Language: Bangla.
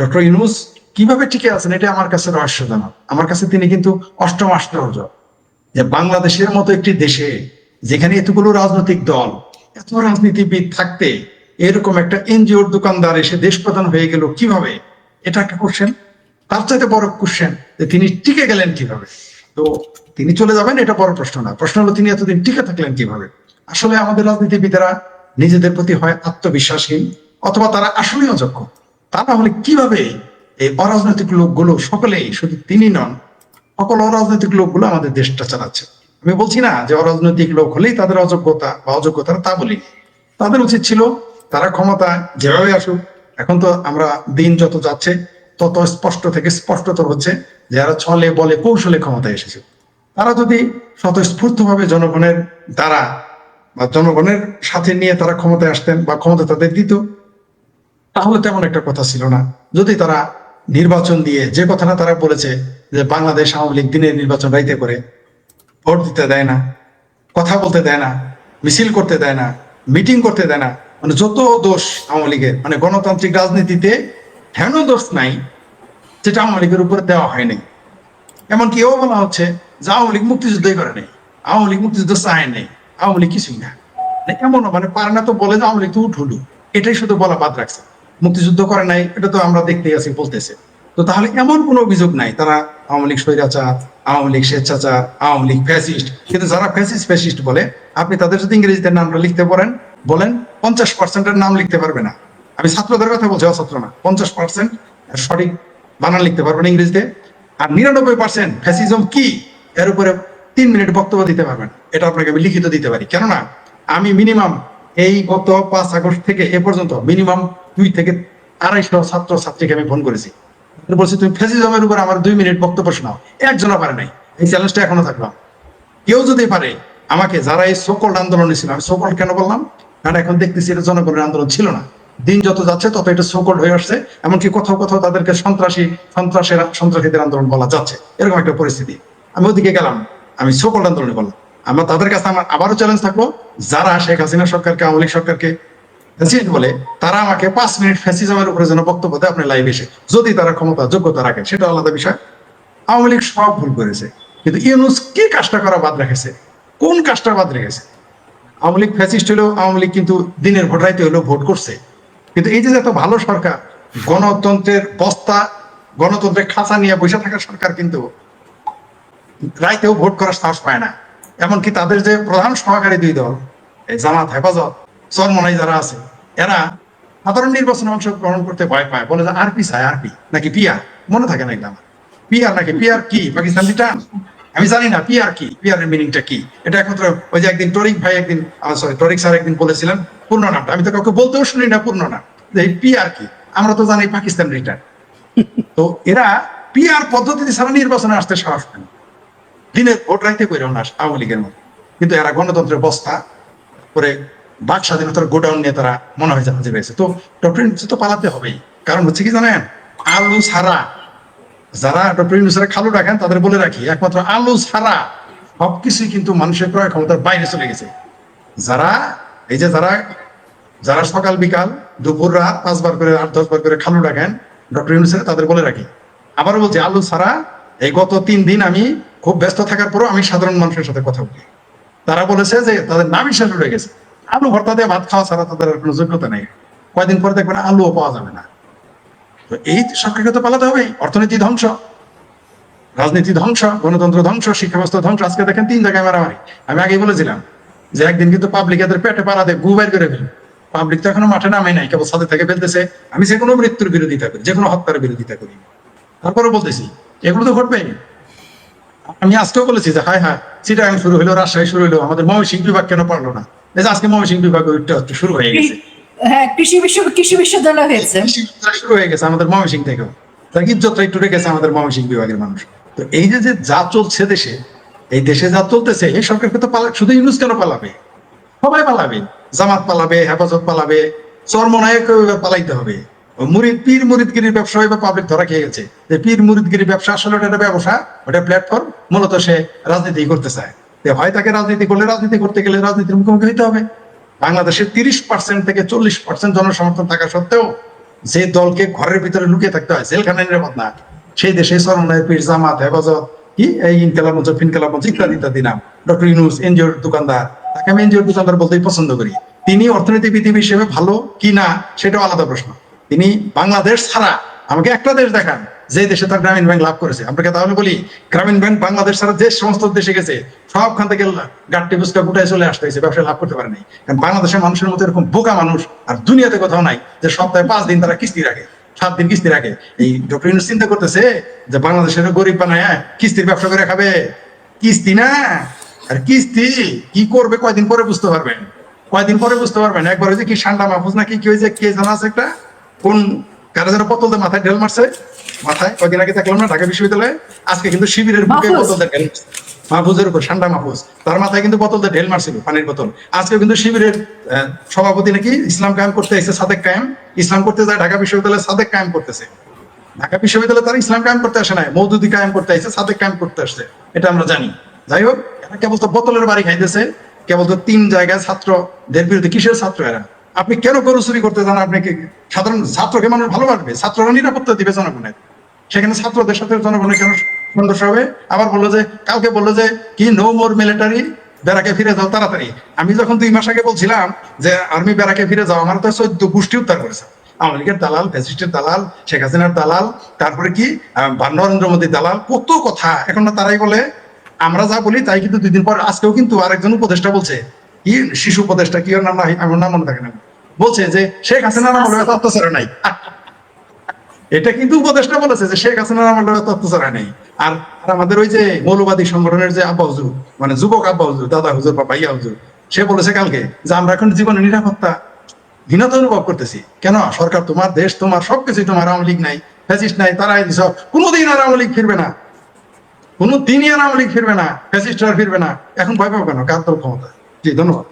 ডক্টর ইউনুস কীভাবে টিকে আছেন এটা আমার কাছে রহস্যজনক আমার কাছে তিনি কিন্তু অষ্টম আশ্চর্য। যে বাংলাদেশের মতো একটি দেশে যেখানে এতগুলো রাজনৈতিক দল, এত রাজনীতিবিদ থাকতে এরকম একটা এনজিওর দোকানদার এসে দেশ প্রধান হয়ে গেল কীভাবে? এটা একটা কোশ্চেন তার চাইতে বড় কোশ্চেন যে তিনি টিকে গেলেন কীভাবে? তো তিনি চলে যাবেন, এটা বড় প্রশ্ন না। প্রশ্ন হলো, তিনি এতদিন টিকে থাকলেন কীভাবে? আসলে আমাদের রাজনীতিবিদেরা নিজেদের প্রতি হয় আত্মবিশ্বাসহীন, অথবা তারা আসলেই অযোগ্য। তা না হলে কীভাবে এই অরাজনৈতিক লোকগুলো, সকলেই শুধু তিনি নন, সকল অরাজনৈতিক লোকগুলো আমাদের দেশটা চালাচ্ছে? আমি বলছি না যে অরাজনৈতিক লোক হলেই তাদের অযোগ্যতা বা অযোগ্যতা তা বলি। তাদের উচিত ছিল তারা ক্ষমতা যেভাবে আসুক, এখন তো আমরা দিন যত যাচ্ছে, তত স্পষ্ট থেকে স্পষ্টতর হচ্ছে যারা ছলে বলে কৌশলে ক্ষমতায় এসেছে। তারা যদি স্বতঃস্ফূর্ত ভাবে জনগণের দ্বারা বা জনগণের সাথে নিয়ে তারা ক্ষমতায় আসতেন বা ক্ষমতা তাদের দিত তাহলে তেমন একটা কথা ছিল না। যদি তারা নির্বাচন দিয়ে যে কথাটা তারা বলেছে যে বাংলাদেশ আওয়ামী লীগ দিনের নির্বাচন রাইতে করে, ভোট দিতে দেয় না, কথা বলতে দেয় না, মিছিল করতে দেয় না, মিটিং করতে দেয় না মানে যত দোষ আওয়ামী লীগের মানে গণতান্ত্রিক রাজনীতিতে হেন দোষ নাই, যেটা আওয়ামী লীগের উপরে দেওয়া হয়নি এমনকি এও বলা হচ্ছে যে আওয়ামী লীগ মুক্তিযুদ্ধই করে নেই, আওয়ামী লীগ মুক্তিযুদ্ধ চায় নেই, আওয়ামী লীগ কিছুই না। মানে এমন মানে পারে না তো বলে যে আওয়ামী লীগ তো উঠুলু। এটাই শুধু বলা বাদ রাখছে। মুক্তিযুদ্ধ করে নাই, এটা তো আমরা দেখতেই আছি বলতেছে। তো তাহলে এমন কোনো অভিযোগ নাই, তারা আওয়ামী লীগ স্বৈরাচার, আওয়ামী লীগ স্বেচ্ছাচার, আওয়ামী লীগ ফ্যাসিস্ট কিন্তু যারা ফ্যাসিস্ট ফ্যাসিস্ট বলে, আপনি তাদের যদি ইংরেজিতে নামটা লিখতে পারেন, বলেন পঞ্চাশ পার্সেন্টের নাম লিখতে পারবে না। আমি ছাত্রদের কথা বলছি অছাত্র না। পঞ্চাশ পার্সেন্ট সঠিক বানান লিখতে পারবেন ইংরেজিতে। আর নিরানব্বই পার্সেন্ট ফ্যাসিজম কি? এর উপরে তিন মিনিট বক্তব্য দিতে পারবেন। এটা আপনাকে আমি লিখিত দিতে পারি। কেননা, আমি মিনিমাম এই গত পাঁচ আগস্ট থেকে এ পর্যন্ত মিনিমাম দুই থেকে আড়াইশো ছাত্র ছাত্রীকে আমি ফোন করেছি। বলছি, তুমি ফ্যাসিজমের উপর আমার দুই মিনিট বক্তব্য শোনাও। একজনও পারে নাই। এই চ্যালেঞ্জটা এখনও থাকলাম। কেউ যদি পারে, আমাকে যারা এই সকল আন্দোলনে ছিল, আমি সকল কেন বললাম? কারণ এখন দেখতেছি এটা জনগণের আন্দোলন ছিল না। দিন যত যাচ্ছে, তত এটা সকল হয়ে আসছে। এমনকি কোথাও কোথাও তাদেরকে সন্ত্রাসী, সন্ত্রাসের, সন্ত্রাসীদের আন্দোলন বলা যাচ্ছে। এরকম একটা পরিস্থিতি। আমি ওদিকে গেলাম। আমি সকল আন্দোলনে বললাম। আমরা তাদের কাছে আমার আবারও চ্যালেঞ্জ থাকল। যারা শেখ হাসিনা সরকারকে, আওয়ামী লীগ সরকারকে বলে, তারা আমাকে পাঁচ মিনিট ফ্যাসিজমের উপরে যেন বক্তব্য দেয়, আপনি লাইভ এসে। যদি তারা ক্ষমতা যোগ্যতা রাখেন সেটা আলাদা বিষয়। আওয়ামী লীগ সব ভুল করেছে। কিন্তু ইউনুস কি কাজটা করা বাদ রেখেছে? কোন কাজটা বাদ রেখেছে? আওয়ামী লীগ ফ্যাসিস্ট হলেও আওয়ামী লীগ কিন্তু দিনের ভোট রাইতে হলেও ভোট করছে। কিন্তু এই যে এত ভালো সরকার, গণতন্ত্রের বস্তা, গণতন্ত্রের খাঁচা নিয়ে বসে থাকা সরকার কিন্তু রাইতেও ভোট করার সাহস পায় না। এমনকি তাদের যে প্রধান সহকারী দুই দল, এই জামাত, হেফাজত চরমনাই যারা আছে, এরা সাধারণ নির্বাচনে অংশগ্রহণ করতে ভয় পায়। বলে যে আরপি চায় আরপি নাকি পিআর মনে থাকে না একদম পিআর নাকি পিআর কি? পাকিস্তান রিটার্ন? আমি জানি না পিআর কি? পিআর এর মিনিংটা কি? এটা একমাত্র ওই যে একদিন টরিক ভাই একদিন সরি টরিক স্যার একদিন বলেছিলেন, পূর্ণ নামটা। আমি তো কাউকে বলতেও শুনি না পূর্ণ নাম। যে পিআর কি? আমরা তো জানি পাকিস্তান রিটার্ন। তো এরা পিআর পদ্ধতিতে ছাড়া নির্বাচনে আসতে সাহস পায় না। দিনের ভোট রাইতে কইরাও না আওয়ামী লীগের মতো। কিন্তু এরা গণতন্ত্রের বস্তা করে বাক স্বাধীনতার গোডাউন নিয়ে তারা মনে হয় জাহাজে রয়েছে তো ডক্টর ইউনুস তো পালাতে হবেই। কারণ হচ্ছে কি জানেন? আলু ছাড়া যারা ডক্টর ইউনুসের খালু রাখেন, তাদের বলে রাখি, একমাত্র আলু ছাড়া সবকিছুই কিন্তু মানুষের ক্রয় ক্ষমতার বাইরে চলে গেছে। যারা, এই যে যারা যারা সকাল, বিকাল, দুপুর, রাত, পাঁচবার করে, আট দশ বার করে খালু রাখেন ডক্টর ইউনুসের তাদের বলে রাখি। আবারও বলছি, আলু ছাড়া এই গত তিন দিন আমি খুব ব্যস্ত থাকার পরও আমি সাধারণ মানুষের সাথে কথা বলি। তারা বলেছে যে তাদের নামই শেষ হয়ে গেছে। আলু ভর্তা দিয়ে ভাত খাওয়া ছাড়া তাদের কোনো যোগ্যতা নেই। কয়দিন পরে দেখবেন আলুও পাওয়া যাবে না। তো এই সরকারকে তো পালাতে হবে অর্থনীতি ধ্বংস, রাজনীতি ধ্বংস, গণতন্ত্র ধ্বংস শিক্ষা ব্যবস্থা ধ্বংস। আজকে দেখেন তিন জায়গায় মারামারি। আমি আগেই বলেছিলাম যে একদিন কিন্তু পাবলিক এদের পেটে পাড়া দেয় গু বাইর করে ফেলে পাবলিক তো এখনও মাঠে নামে নাই, কেবল সাথে থেকে ফেলতেছে। আমি যে কোনো মৃত্যুর বিরোধিতা করি, যে কোনো হত্যার বিরোধিতা করি। তারপরে বলতেছি, এগুলো তো ঘটবে আমি আজকেও বলেছি যে হায় হায়, চিটাগাং শুরু হলো, রাজশাহী শুরু হলো, আমাদের ময়মনসিংহ বিভাগ কেন পারল না? আজকে ময়মনসিংহ বিভাগ একটু শুরু হয়ে গেছে। হ্যাঁ কৃষি বিশ্ব কৃষি বিশ্ববিদ্যালয় হয়েছে। শুরু হয়ে গেছে আমাদের ময়মনসিংহ থেকেও। তার ইজ্জতটা একটু রেখেছে আমাদের ময়মনসিংহ বিভাগের মানুষ। তো এই যে যে যা চলছে দেশে এই দেশে যা চলতেছে এই সরকারকে তো পালা শুধু ইউনুস কেন পালাবে? সবাই পালাবে। জামাত পালাবে হেফাজত পালাবে চরমনায়ক পালাইতে হবে। মুরিদ পীর মুরিদগিরির ব্যবসা এবার পাবলিক ধরা খেয়ে গেছে। যে পীর মুরিদগিরির ব্যবসা আসলে ওটা ব্যবসা ওটা প্ল্যাটফর্ম মূলত সে রাজনীতি করতে চায়। হয় তাকে রাজনীতি করলে রাজনীতি করতে গেলে রাজনীতির মুখোমুখি হতে হবে। বাংলাদেশের তিরিশ পার্সেন্ট থেকে চল্লিশ পার্সেন্ট জনসমর্থন থাকা সত্ত্বেও যে দলকে ঘরের ভিতরে লুকিয়ে থাকতে হয় জেলখানা নিরাপদ না, সেই দেশে সরনায়, পীর জামাত, হেফাজত, কি? এই ইনকালাম মঞ্চ ফিনকালাম মঞ্চ ইত্যাদি ইত্যাদি নাম। ডক্টর ইউনুস, এনজিওর দোকানদার, তাকে আমি এনজিওর দোকানদার বলতেই পছন্দ করি। তিনি অর্থনীতিবিদ হিসেবে ভালো কি না, সেটাও আলাদা প্রশ্ন। তিনি বাংলাদেশ ছাড়া আমাকে একটা দেশ দেখান। যে দেশে তার গ্রামীণ ব্যাংক লাভ করেছে আপনাকে তাহলে বলি, গ্রামীণ ব্যাংক বাংলাদেশ ছাড়া যে সমস্ত দেশে গেছে, সবখান থেকে গাট্টি বুসকা গুটায় চলে আসতে হয়েছে ব্যবসা লাভ করতে পারে নাই। কারণ বাংলাদেশের মানুষের মতো এরকম বোকা মানুষ আর দুনিয়াতে কোথাও নাই যে সপ্তাহে পাঁচ দিন তারা কিস্তি রাখে, সাত দিন কিস্তি রাখে। এই ডক্টর ইউনুস চিন্তা করতেছে যে বাংলাদেশের গরিব বানায় কিস্তির ব্যবসা করে খাবে। কিস্তি না, আর কিস্তি কি করবে কয়দিন পরে বুঝতে পারবেন? কয়দিন পরে বুঝতে পারবেন? একবার হয়েছে কি সান্ডা মাহফুজ নাকি কি হয়েছে কে জানা আছে একটা? কোন, কারা যেন দিয়ে মাথায় ঢেল মারছে? মাথায়? কয়দিন আগে না ঢাকা বিশ্ববিদ্যালয়ে? আজকে কিন্তু শিবিরের বুকে মাহফুজ। বোতল দিয়ে ঢেল মাহফুজের উপর ঠান্ডা মাহফুজ। তার মাথায় কিন্তু বোতল দিয়ে ঢেল মারছিল পানির বোতল। আজকে কিন্তু শিবিরের সভাপতি নাকি ইসলাম কায়েম করতে এসেছে সাদেক কায়েম। ইসলাম করতে যায় ঢাকা বিশ্ববিদ্যালয়ে সাদেক কায়েম করতেছে। ঢাকা বিশ্ববিদ্যালয়ে তারা ইসলাম কায়েম করতে আসে নাই মৌদুদি কায়েম করতে আসছে সাদেক কায়েম করতে আসছে এটা আমরা জানি। যাই হোক এরা কেবল তো বোতলের বাড়ি খাইতেছে কেবল তো তিন জায়গায় ছাত্রদের বিরুদ্ধে কিসের ছাত্র এরা? আপনি কেন গরু চুরি করতে যান আপনি কি সাধারণ ছাত্রকে মানুষ ভালোবাসবে? ছাত্ররা নিরাপত্তা দিবে জনগণের। সেখানে ছাত্রদের সাথে জনগণের কেন সংঘর্ষ হবে? আবার বলল যে কাউকে বলল যে, কি নো মোর মিলিটারি বেড়াকে ফিরে যাও তাড়াতাড়ি। আমি যখন দুই মাস আগে বলছিলাম যে, আর্মি বেড়াকে ফিরে যাও, আমার তো চোদ্দ গোষ্ঠী উদ্ধার করেছে। আওয়ামী লীগের দালাল, ফ্যাসিস্টের দালাল, শেখ হাসিনার দালাল, তারপরে কি নরেন্দ্র মোদীর দালাল, কত কথা। এখন না তারাই বলে, আমরা যা বলি তাই কিন্তু দুই দিন পর আজকেও কিন্তু আরেকজন উপদেষ্টা বলছে। কি শিশু উপদেষ্টা, কি ওর নাম আমার নাম মনে থাকে না। বলছে যে শেখ হাসিনার আমলে এত অত্যাচার নাই। এটা কিন্তু উপদেষ্টা বলেছে যে শেখ হাসিনার আমলে এত অত্যাচার নাই। আর আমাদের ওই যে মৌলবাদী সংগঠনের যে আব্বা হুজুর মানে যুবক আব্বা হুজুর দাদা হুজুর বা ভাইয়া হুজুর সে বলেছে কালকে যে আমরা এখন জীবনে নিরাপত্তা হীনতা অনুভব করতেছি। কেন? সরকার তোমার দেশ তোমার সবকিছুই তোমার আওয়ামী লীগ নাই ফ্যাসিস্ট নাই তারাই দিছ। কোনোদিন আর আওয়ামী লীগ ফিরবে না। কোনোদিনই আর আওয়ামী লীগ ফিরবে না ফ্যাসিস্ট আর ফিরবে না। এখন ভয় পাবো কেন? কার ক্ষমতা জি ধন্যবাদ।